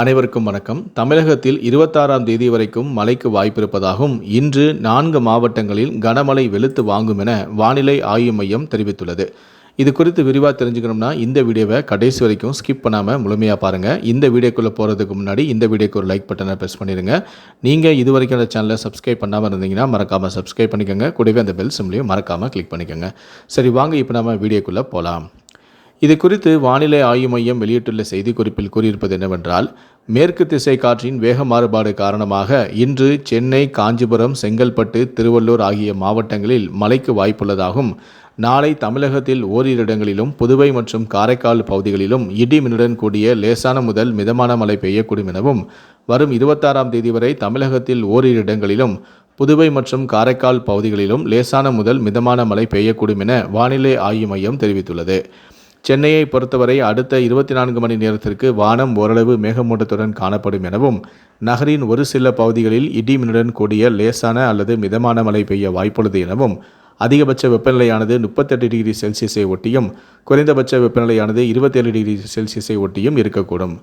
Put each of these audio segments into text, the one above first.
அனைவருக்கும் வணக்கம். தமிழகத்தில் இருபத்தாறாம் தேதி வரைக்கும் மழைக்கு வாய்ப்பிருப்பதாகவும் இன்று நான்கு மாவட்டங்களில் கனமழை வெளுத்து வாங்கும் என வானிலை ஆய்வு மையம் தெரிவித்துள்ளது. இது குறித்து விரிவாக தெரிஞ்சுக்கணும்னா இந்த வீடியோவை கடைசி வரைக்கும் ஸ்கிப் பண்ணாமல் முழுமையாக பாருங்கள் இந்த வீடியோக்குள்ளே போகிறதுக்கு முன்னாடி இந்த வீடியோக்கு ஒரு லைக் பட்டனை ப்ரெஸ் பண்ணிடுங்க நீங்கள் இது வரைக்கும் அந்த சேனலை சப்ஸ்கிரைப் பண்ணாமல் இருந்தீங்கன்னா மறக்காமல் சப்ஸ்கிரைப் பண்ணிக்கோங்க. கூடவே அந்த பெல் சிம்லையும் மறக்காமல் கிளிக் பண்ணிக்கோங்க. சரி வாங்க இப்போ நம்ம வீடியோக்குள்ளே போகலாம் இது குறித்து வானிலை ஆய்வு மையம் வெளியிட்டுள்ள செய்திக்குறிப்பில் கூறியிருப்பது என்னவென்றால் மேற்கு திசை காற்றின் வேக மாறுபாடு காரணமாக இன்று சென்னை காஞ்சிபுரம் செங்கல்பட்டு திருவள்ளூர் ஆகிய மாவட்டங்களில் மழைக்கு வாய்ப்புள்ளதாகவும் நாளை தமிழகத்தில் ஓரிரு இடங்களிலும் புதுவை மற்றும் காரைக்கால் பகுதிகளிலும் இடி மின்னுடன் கூடிய லேசான முதல் மிதமான மழை பெய்யக்கூடும் எனவும் வரும் இருபத்தாறாம் தேதி வரை தமிழகத்தில் ஓரிரு இடங்களிலும் புதுவை மற்றும் காரைக்கால் பகுதிகளிலும் லேசான முதல் மிதமான மழை பெய்யக்கூடும் என வானிலை ஆய்வு மையம் தெரிவித்துள்ளது. சென்னையை பொறுத்தவரை அடுத்த இருபத்தி நான்கு மணி நேரத்திற்கு வானம் ஓரளவு மேகமூட்டத்துடன் காணப்படும் எனவும் நகரின் ஒரு சில பகுதிகளில் இடிமின்னுடன் கூடிய லேசான அல்லது மிதமான மழை பெய்ய வாய்ப்புள்ளது எனவும் அதிகபட்ச வெப்பநிலையானது முப்பத்தெட்டு டிகிரி செல்சியஸை ஒட்டியும் குறைந்தபட்ச வெப்பநிலையானது இருபத்தேழு டிகிரி செல்சியஸை ஒட்டியும் இருக்கக்கூடும்.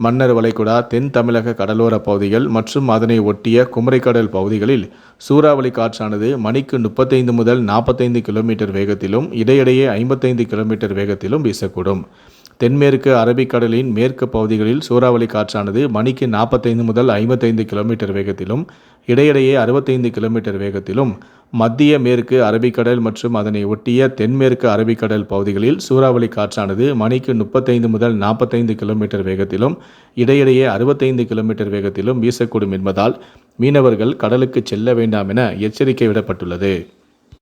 மன்னர் வளைகுடா தென் தமிழக கடலோர பகுதிகள் மற்றும் அதனை ஒட்டிய குமரிக்கடல் பகுதிகளில் சூறாவளி காற்றானது மணிக்கு முப்பத்தைந்து முதல் நாற்பத்தைந்து கிலோமீட்டர் வேகத்திலும் இடையிடையே ஐம்பத்தைந்து கிலோமீட்டர் வேகத்திலும் வீசக்கூடும். தென்மேற்கு அரபிக்கடலின் மேற்கு பகுதிகளில் சூறாவளி காற்றானது மணிக்கு நாற்பத்தைந்து முதல் ஐம்பத்தைந்து கிலோமீட்டர் வேகத்திலும் இடையிடையே அறுபத்தைந்து கிலோமீட்டர் வேகத்திலும் மத்திய மேற்கு அரபிக்கடல் மற்றும் அதனை ஒட்டிய தென்மேற்கு அரபிக்கடல் பகுதிகளில் சூறாவளி காற்றானது மணிக்கு முப்பத்தைந்து முதல் நாற்பத்தைந்து கிலோமீட்டர் வேகத்திலும் இடையிடையே அறுபத்தைந்து கிலோமீட்டர் வேகத்திலும் வீசக்கூடும் என்பதால் மீனவர்கள் கடலுக்கு செல்ல வேண்டாம் என எச்சரிக்கை விடப்பட்டுள்ளது.